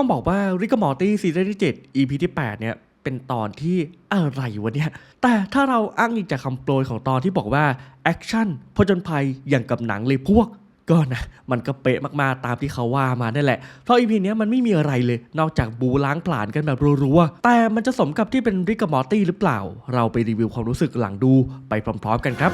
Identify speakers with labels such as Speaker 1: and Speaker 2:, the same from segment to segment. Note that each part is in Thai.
Speaker 1: ต้องบอกว่าริกมอร์ตี้ซีซั่นที่ 7 EP ที่ 8 เนี่ย เป็นตอนที่อะไรวะเนี่ย แต่ถ้าเราอ้างอิงจากคำโปรยของตอนที่บอกว่า แอคชั่นผจญภัยอย่างกับหนังเลยพวกก็นะมันก็เป๊ะมากๆตามที่เขาว่ามานั่นแหละ เพราะอีพีนี้ยมันไม่มีอะไรเลย นอกจากบูล้างผลาญกันแบบรัวๆ แต่มันจะสมกับที่เป็นริกมอร์ตี้หรือเปล่า เราไปรีวิวความรู้สึกหลังดูไปพร้อมๆกันครับ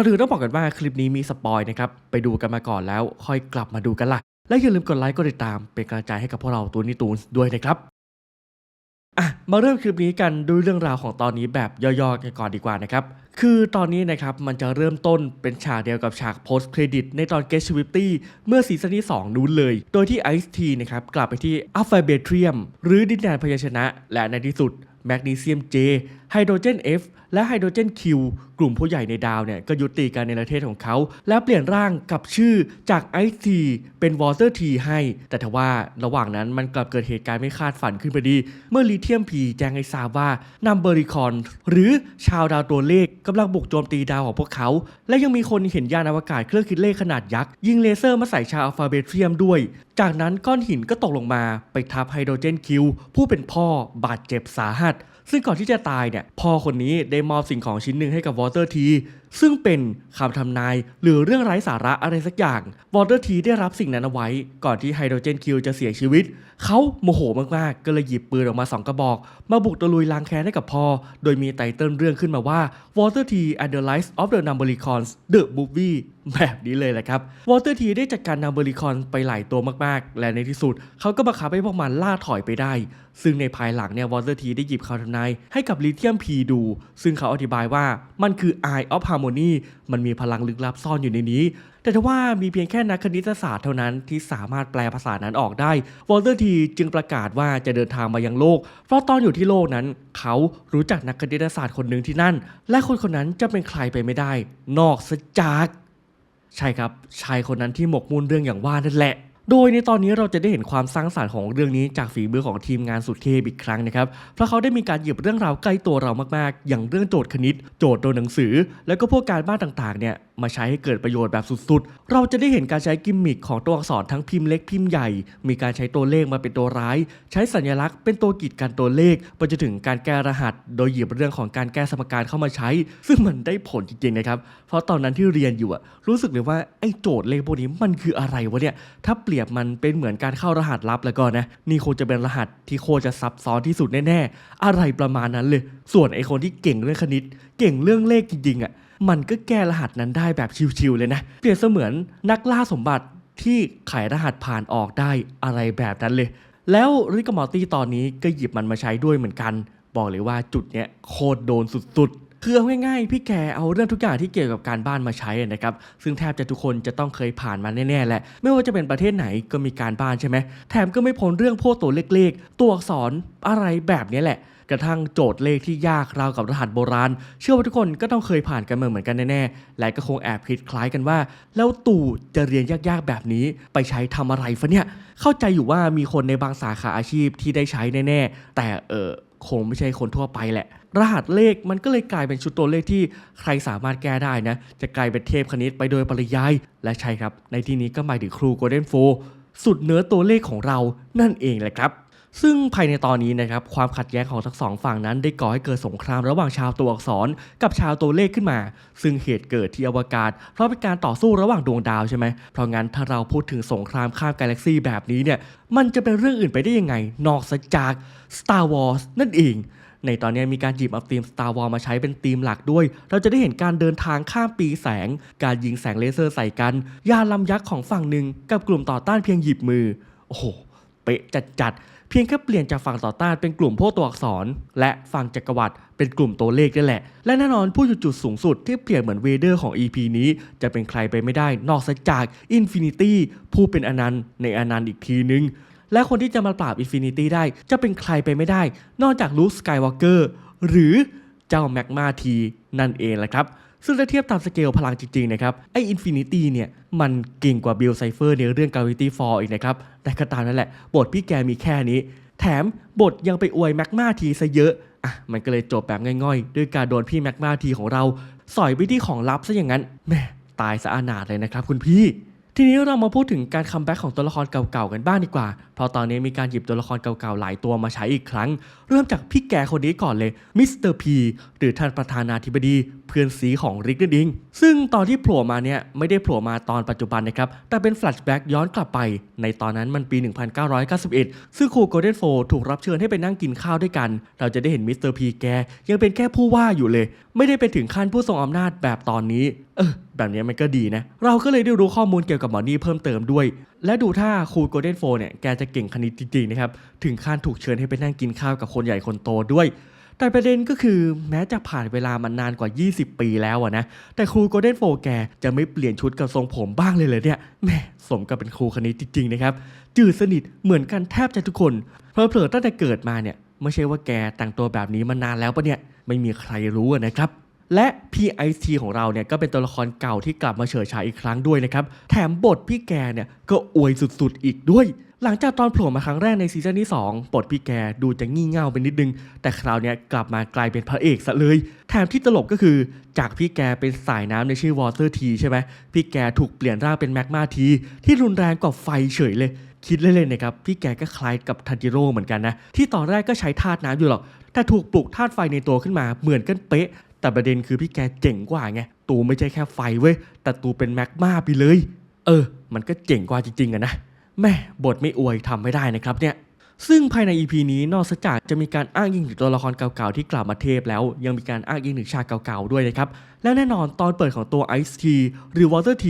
Speaker 1: ก็ถือต้องบอกกันว่าคลิปนี้มีสปอยนะครับ ไปดูกันมาก่อนแล้วค่อยกลับมาดูกันละและอย่าลืมกดไลค์กดติดตามเป็นกำลังใจให้กับพวกเราตัวนิตูนด้วยนะครับอะมาเริ่มคลิปนี้กันด้วยเรื่องราวของตอนนี้แบบย่อๆกันก่อนดีกว่านะครับคือตอนนี้นะครับมันจะเริ่มต้นเป็นฉากเดียวกับฉาก post credit ในตอน Get s w i f t y เมื่อซีซั่นที่ 2 นู้นเลย โดยที่ Ice T นะครับกลับไปที่ a l p h a b e t r i u m หรือดินแดนพยัญชนะ และในที่สุดแมกนีเซียม J ไฮโดรเจน F และไฮโดรเจน Q กลุ่มผู้ใหญ่ในดาวเนี่ยก็ยุติการในประเทศของเขา และเปลี่ยนร่างกับชื่อจาก Ice T เป็น Water T ให้ แต่ทว่าระหว่างนั้นมันกลับเกิดเหตุการณ์ไม่คาดฝันขึ้นพอดี เมื่อลิเทียม P แจ้งให้ทราบว่านัมเบอริคอน หรือชาวดาวตัวเลขกำลังบุกโจมตีดาวของพวกเขา และยังมีคนเห็นยานอวกาศเครื่องคิดเลขขนาดยักษ์ยิงเลเซอร์มาใส่ชาวอัลฟาเบเทรียมด้วย จากนั้นก้อนหินก็ตกลงมาไปทับไฮโดรเจนคิวผู้เป็นพ่อบาดเจ็บสาหัส ซึ่งก่อนที่จะตายเนี่ยพ่อคนนี้ได้มอบสิ่งของชิ้นหนึ่งให้กับวอเตอร์ทีซึ่งเป็นคำทำนายหรือเรื่องไร้สาระอะไรสักอย่างวอเตอร์ทีได้รับสิ่งนั้นเอาไว้ ก่อนที่ไฮโดรเจนคิวจะเสียชีวิต เขาโมโหมากๆ ก็เลยหยิบปืนออกมาสองกระบอก มาบุกตะลุยล้างแค้นให้กับพ่อ โดยมีไตเติ้ลเรื่องขึ้นมาว่า Water T and the Lives of the Numbericons The Movie แบบนี้เลยแหละครับ Water T ได้จัดการ Numbericon ไปหลายตัวมากๆ และในที่สุด เขาก็บังคับให้พวกมันล่าถอยไปได้ ซึ่งในภายหลังเนี่ย Water T ได้หยิบคำทำนายให้กับ Lithium P ดู ซึ่งเขาอธิบายว่ามันคือ Eye of Harmony มันมีพลังลึกลับซ่อนอยู่ในนี้ แต่ทว่ามีเพียงแค่นักคณิตศาสตร์เท่านั้นที่สามารถแปลภาษานั้นออกได้ วอลเตอร์ทีจึงประกาศว่าจะเดินทางมายังโลก เพราะตอนอยู่ที่โลกนั้น เขารู้จักนักคณิตศาสตร์คนหนึ่งที่นั่น และคนคนนั้นจะเป็นใครไปไม่ได้ นอกจาก ใช่ครับชายคนนั้นที่หมกมุ่นเรื่องอย่างว่านั่นแหละ โดยในตอนนี้เราจะได้เห็นความสร้างสรรค์ของเรื่องนี้จากฝีมือของทีมงานสุดเทพอีกครั้งนะครับ เพราะเขาได้มีการหยิบเรื่องราวใกล้ตัวเรามากๆ อย่างเรื่องโจทย์คณิต โจทย์ตัวหนังสือ แล้วก็พวกการบ้านต่างๆเนี่ยมาใช้ให้เกิดประโยชน์แบบสุดๆ เราจะได้เห็นการใช้กิมมิคของตัวอักษรทั้งพิมพ์เล็กพิมพ์ใหญ่ มีการใช้ตัวเลขมาเป็นตัวร้าย ใช้สัญลักษณ์เป็นตัวกีดกันตัวเลขไปจนถึงการแก้รหัส โดยหยิบเรื่องของการแก้สมการเข้ามาใช้ ซึ่งมันได้ผลจริงๆนะครับ เพราะตอนนั้นที่เรียนอยู่อะรู้สึกเลยว่าไอ้โจทย์เลขพวกนี้มันคืออะไรวะเนี่ย ถ้าเปรียบมันเป็นเหมือนการเข้ารหัสลับแล้วก็นะ นี่คงจะเป็นรหัสที่โคจะซับซ้อนที่สุดแน่ๆ อะไรประมาณนั้นเลย ส่วนไอ้คนที่เก่งเรื่องคณิต เก่งเรื่องเลขจริงๆอะ มันก็แก้รหัสนั้นได้แบบชิวๆเลยนะ เปรียบเสมือนนักล่าสมบัติที่ไขรหัสผ่านออกได้อะไรแบบนั้นเลย แล้วริกมอร์ตี้ตอนนี้ก็หยิบมันมาใช้ด้วยเหมือนกัน บอกเลยว่าจุดเนี้ยโคตรโดนสุดๆ คือเอาง่ายๆ พี่แกเอาเรื่องทุกอย่างที่เกี่ยวกับการบ้านมาใช้นะครับ ซึ่งแทบจะทุกคนจะต้องเคยผ่านมาแน่ๆแหละ ไม่ว่าจะเป็นประเทศไหนก็มีการบ้านใช่ไหม แถมก็ไม่พ้นเรื่องพวกตัวเลขๆตัวอักษรอะไรแบบนี้แหละ กระทั่งโจทย์เลขที่ยากราวกับรหัสโบราณ เชื่อว่าทุกคนก็ต้องเคยผ่านกันมาเหมือนกันแน่ๆ และก็คงแอบคิดคล้ายกันว่า แล้วตู่จะเรียนยากๆแบบนี้ไปใช้ทำอะไรฟะเนี่ย เข้าใจอยู่ว่ามีคนในบางสาขาอาชีพที่ได้ใช้แน่ๆ แต่เออคงไม่ใช่คนทั่วไปแหละ รหัสเลขมันก็เลยกลายเป็นชุดตัวเลขที่ใครสามารถแก้ได้นะ จะกลายเป็นเทพคณิตไปโดยปริยาย และใช่ครับ ในที่นี้ก็หมายถึงครูโกลเด้นโฟสุดเนื้อตัวเลขของเรานั่นเองแหละครับ ซึ่งภายในตอนนี้นะครับความขัดแย้งของทั้งสองฝั่งนั้นได้ก่อให้เกิดสงครามระหว่างชาวตัวอักษรกับชาวตัวเลขขึ้นมา ซึ่งเหตุเกิดที่อวกาศ เพราะเป็นการต่อสู้ระหว่างดวงดาวใช่ไหมเพราะงั้นถ้าเราพูดถึงสงครามข้ามกาแล็กซีแบบนี้เนี่ยมันจะเป็นเรื่องอื่นไปได้ยังไง นอกจาก Star Wars นั่นเองในตอนนี้มีการหยิบเอาธีม Star Wars มาใช้เป็นธีมหลักด้วย เราจะได้เห็นการเดินทางข้ามปีแสง การยิงแสงเลเซอร์ใส่กัน ยาลำยักษ์ของฝั่งหนึ่งกับกลุ่มต่อต้านเพียงหยิบมือ โอ้โห เป๊ะจัดๆ เพียงแค่เปลี่ยนจากฝั่งต่อต้านเป็นกลุ่มพวกตัวอักษร และฝั่งจักรวรรดิเป็นกลุ่มตัวเลขนี่แหละ และแน่นอนผู้อยู่จุดสูงสุดที่เปลี่ยนเหมือนเวเดอร์ของ EP นี้ จะเป็นใครไปไม่ได้นอกจากอินฟินิตี้ผู้เป็นอนันต์ในอนันต์อีกทีนึงและคนที่จะมาปราบอินฟินิตี้ได้จะเป็นใครไปไม่ได้ นอกจากลูคสกายวอล์กเกอร์หรือเจ้าแมกมาทีนั่นเองแหละครับ ซึ่งถ้าเทียบตามสเกลพลังจริงๆนะครับไออินฟินิตี้เนี่ยมันเก่งกว่าบิลไซเฟอร์ในเรื่อง Gravity Fall อีกนะครับแต่ก็ตามนั่นแหละ บทพี่แกมีแค่นี้ แถมบทยังไปอวยแมกมาทีซะเยอะอะมันก็เลยจบแบบง่อยๆ ด้วยการโดนพี่แมกมาทีของเรา สอยไปที่ของลับซะอย่างนั้นแม่ตายสะอานาดเลยนะครับคุณพี่ทีนี้เรามาพูดถึงการคัมแบ็กของตัวละครเก่าๆกันบ้างดีกว่า เพราะตอนนี้มีการหยิบตัวละครเก่าๆหลายตัวมาใช้อีกครั้ง เริ่มจากพี่แกคนนี้ก่อนเลย มิสเตอร์พีหรือท่านประธานาธิบดี เพื่อนสีของริกนั่นเองซึ่งตอนที่โผล่มาเนี่ยไม่ได้โผล่มาตอนปัจจุบันนะครับแต่เป็นแฟลชแบ็กย้อนกลับไป ในตอนนั้นมันปี 1991 ซึ่งครูโกลเด้นโฟถูกรับเชิญให้ไปนั่งกินข้าวด้วยกัน เราจะได้เห็นมิสเตอร์พีแกยังเป็นแค่ผู้ว่าอยู่เลย ไม่ได้ไปถึงขั้นผู้ทรงอำนาจแบบตอนนี้เออแบบนี้มันก็ดีนะ เราก็เลยได้รู้ข้อมูลเกี่ยวกับหมอนี่เพิ่มเติมด้วย และดูท่าครูโกลเด้นโฟเนี่ยแกจะเก่งคณิตจริงๆนะครับถึงขั้นถูกเชิญให้ไปนั่งกินข้าวกับคนใหญ่คนโตด้วย แต่ประเด็นก็คือแม้จะผ่านเวลามานานกว่า 20 ปีแล้วอะนะ แต่ครูโกลเด้นโฟแกจะไม่เปลี่ยนชุดกับทรงผมบ้างเลยเลยเนี่ยแหมสมกับเป็นครูคณิตจริงๆนะครับ จืดสนิทเหมือนกันแทบจะทุกคน เพอเผลอตั้งแต่เกิดมาเนี่ยไม่ใช่ว่าแกแต่งตัวแบบนี้มานานแล้วปะเนี่ยไม่มีใครรู้นะครับและ PIT ของเราเนี่ยก็เป็นตัวละครเก่าที่กลับมาเฉิดฉายอีกครั้งด้วยนะครับ แถมบทพี่แกเนี่ยก็อวยสุดๆอีกด้วย หลังจากตอนโผล่มาครั้งแรกในซีซั่นที่2บทพี่แกดูจะงี่เง่าไปนิดนึง แต่คราวนี้กลับมากลายเป็นพระเอกซะเลย แถมที่ตลกก็คือ จากพี่แกเป็นสายน้ำในชื่อ Water T ใช่ไหมพี่แกถูกเปลี่ยนร่างเป็นแมกมาที ที่รุนแรงกว่าไฟเฉยเลยคิดเล่นๆนะครับ พี่แกก็คล้ายกับทันจิโร่เหมือนกันนะ ที่ตอนแรกก็ใช้ธาตุน้ำอยู่หรอก แต่ถูกปลุกธาตุไฟในตัวขึ้นมาเหมือนกันเป๊ะ แต่ประเด็นคือพี่แกเจ๋งกว่าไง ตูไม่ใช่แค่ไฟเว้ย แต่ตูเป็นแมกมาไปเลย เออ มันก็เจ๋งกว่าจริงๆอะนะ แม่บทไม่อวยทำไม่ได้นะครับเนี่ยซึ่งภายใน EP นี้นอกจากจะมีการอ้างอิงถึงตัวละครเก่าๆที่กลับมาเทพแล้ว ยังมีการอ้างอิงถึงฉากเก่าๆด้วยนะครับ และแน่นอนตอนเปิดของตัว Ice T หรือ Water T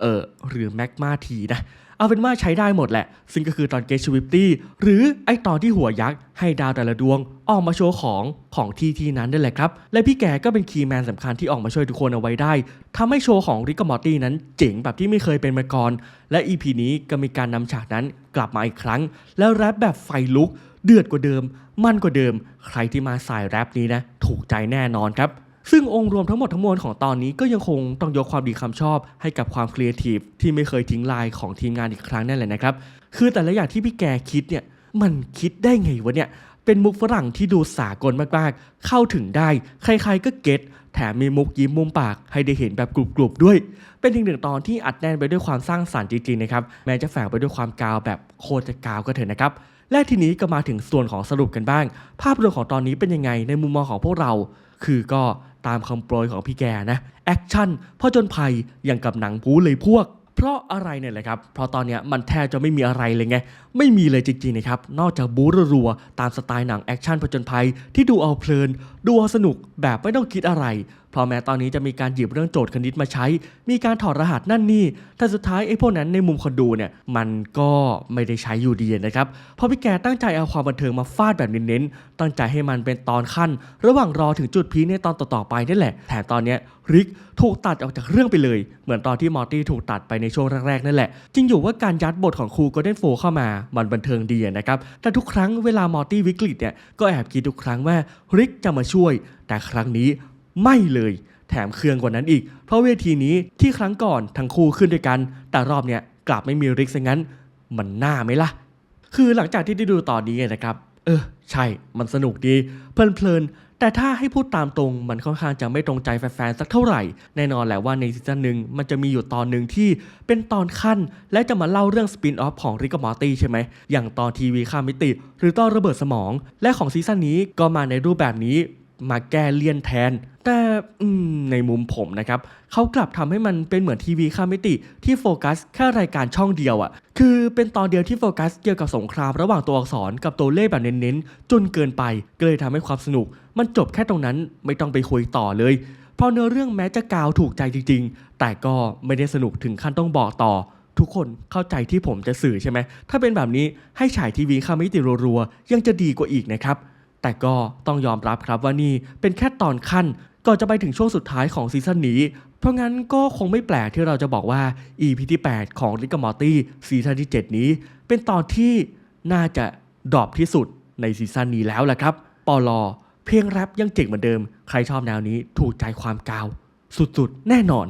Speaker 1: เออหรือ Magma T นะเอาเป็นว่าใช้ได้หมดแหละ ซึ่งก็คือตอน Get Swifty หรือไอตอนที่หัวยักษ์ให้ดาวแต่ละดวงออกมาโชว์ของของที่ที่นั้นนั่นแหละครับ และพี่แกก็เป็นคีย์แมนสำคัญที่ออกมาช่วยทุกคนเอาไว้ได้ทำให้โชว์ของริกมอร์ตี้นั้นเจ๋งแบบที่ไม่เคยเป็นมาก่อน และ EP นี้ก็มีการนำฉากนั้นกลับมาอีกครั้ง แล้วแรปแบบไฟลุก เดือดกว่าเดิม มั่นกว่าเดิม ใครที่มาสายแรปนี้นะ ถูกใจแน่นอนครับ ซึ่งองค์รวมทั้งหมดทั้งมวลของตอนนี้ก็ยังคงต้องยกความดีคำชอบให้กับความครีเอทีฟที่ไม่เคยทิ้งลายของทีมงานอีกครั้งนั่นแหละนะครับ คือแต่ละอย่างที่พี่แกคิดเนี่ยมันคิดได้ไงวะเนี่ย เป็นมุกฝรั่งที่ดูสากลมากๆ เข้าถึงได้ ใครๆก็เก็ตแถมมีมุกยิ้มมุมปากให้ได้เห็นแบบกรุบๆด้วย เป็นอีกหนึ่งตอนที่อัดแน่นไปด้วยความสร้างสรรค์จริงๆนะครับ แม้จะแฝงไปด้วยความกาวแบบโคตรจะกาวก็เถอะนะครับ และทีนี้ก็มาถึงส่วนของสรุปกันบ้าง ภาพรวมของตอนนี้เป็นยังไงในมุมมองของพวกเรา คือก็ ตามคำโปรยของพี่แกนะแอคชั่นพ่อจนภัยอย่างกับหนังบู๊เลยพวก เพราะอะไรเนี่ยแหละครับ เพราะตอนเนี้ยมันแทบจะไม่มีอะไรเลยไง ไม่มีเลยจริงๆนะครับ นอกจากบู๊รัวๆตามสไตล์หนังแอคชั่นผจญภัยที่ดูเอาเพลิน ดูเอาสนุกแบบไม่ต้องคิดอะไร เพราะแม้ตอนนี้จะมีการหยิบเรื่องโจทย์คณิตมาใช้ มีการถอดรหัสนั่นนี่ แต่สุดท้ายไอ้พวกนั้นในมุมคนดูเนี่ยมันก็ไม่ได้ใช้อยู่ดีนะครับ เพราะพี่แกตั้งใจเอาความบันเทิงมาฟาดแบบเน้นๆ ตั้งใจให้มันเป็นตอนขั้น ระหว่างรอถึงจุดพีในตอนต่อๆไปนี่แหละ แถมตอนเนี้ยริกถูกตัดออกจากเรื่องไปเลย เหมือนตอนที่มอร์ตี้ถูกตัดไปในช่วงแรกๆนั่นแหละ จริงอยู่ว่าการยัดบทของครูโกลเด้นโฟเข้ามา มันบันเทิงดีนะครับ แต่ทุกครั้งเวลามอร์ตี้วิกฤตเนี่ย ก็แอบคิดทุกครั้งว่าริกจะมาช่วย แต่ครั้งนี้ ไม่เลยแถมเครืองกว่านั้นอีก เพราะเวทีนี้ที่ครั้งก่อนทั้งคู่ขึ้นด้วยกัน แต่รอบเนี้ยกลับไม่มีริกซะงั้น มันน่าไหมล่ะ คือหลังจากที่ได้ดูตอนนี้นะครับ เออ ใช่ มันสนุกดี เพลินๆ แต่ถ้าให้พูดตามตรง มันค่อนข้างจะไม่ตรงใจแฟนๆ สักเท่าไหร่ แน่นอนแหละว่าในซีซั่นหนึ่งมันจะมีอยู่ตอนหนึ่งที่เป็นตอนขั้น และจะมาเล่าเรื่องสปินออฟของริกกมอร์ตี้ใช่ไหม อย่างตอนทีวีข้ามมิติ หรือตอนระเบิดสมอง และของซีซั่นนี้ก็มาในรูปแบบนี้ มาแก้เลี่ยนแทน แต่ในมุมผมนะครับเขากลับทำให้มันเป็นเหมือนทีวีข้ามมิติที่โฟกัสแค่รายการช่องเดียวอะ่ะ คือเป็นตอนเดียวที่โฟกัสเกี่ยวกับสงครามระหว่างตัวอักษรกับตัวเลขแบบเน้นๆ จนเกินไปก็เลยทำให้ความสนุก มันจบแค่ตรงนั้นไม่ต้องไปคุยต่อเลยเพราะเนื้อเรื่องแม้จะกาวถูกใจจริง ๆ แต่ก็ไม่ได้สนุกถึงขั้นต้องบอกต่อทุกคนเข้าใจที่ผมจะสื่อใช่ไหม ถ้าเป็นแบบนี้ให้ฉายทีวีข้ามมิติรัวๆ ยังจะดีกว่าอีกนะครับ แต่ก็ต้องยอมรับครับว่านี่เป็นแค่ตอนขั้นก่อนจะไปถึงช่วงสุดท้ายของซีซั่นนี้ เพราะงั้นก็คงไม่แปลกที่เราจะบอกว่า EP ที่ 8 ของ Rick and Morty ซีซั่นที่ 7 นี้ เป็นตอนที่น่าจะดรอปที่สุดในซีซั่นนี้แล้วแหละครับปอลอเพลงแรปยังเจ๋งเหมือนเดิม ใครชอบแนวนี้ถูกใจความกาว สุดๆ แน่นอน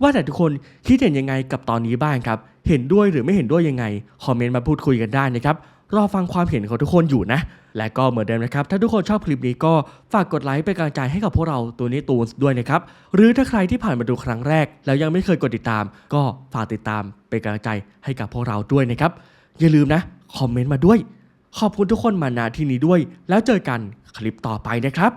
Speaker 1: ว่าแต่ทุกคนคิดเห็นยังไงกับตอนนี้บ้างครับ เห็นด้วยหรือไม่เห็นด้วยยังไง คอมเมนต์มาพูดคุยกันได้นะครับ รอฟังความเห็นของทุกคนอยู่นะ และก็เหมือนเดิมนะครับ ถ้าทุกคนชอบคลิปนี้ก็ฝากกดไลค์เป็นกำลังใจให้กับพวกเราตัวนี้ตูนด้วยนะครับ หรือถ้าใครที่ผ่านมาดูครั้งแรก แล้วยังไม่เคยกดติดตาม ก็ฝากติดตามเป็นกำลังใจให้กับพวกเราด้วยนะครับ อย่าลืมนะคอมเมนต์มาด้วย ขอบคุณทุกคนมาณที่นี้ด้วย แล้วเจอกันคลิปต่อไปนะครับ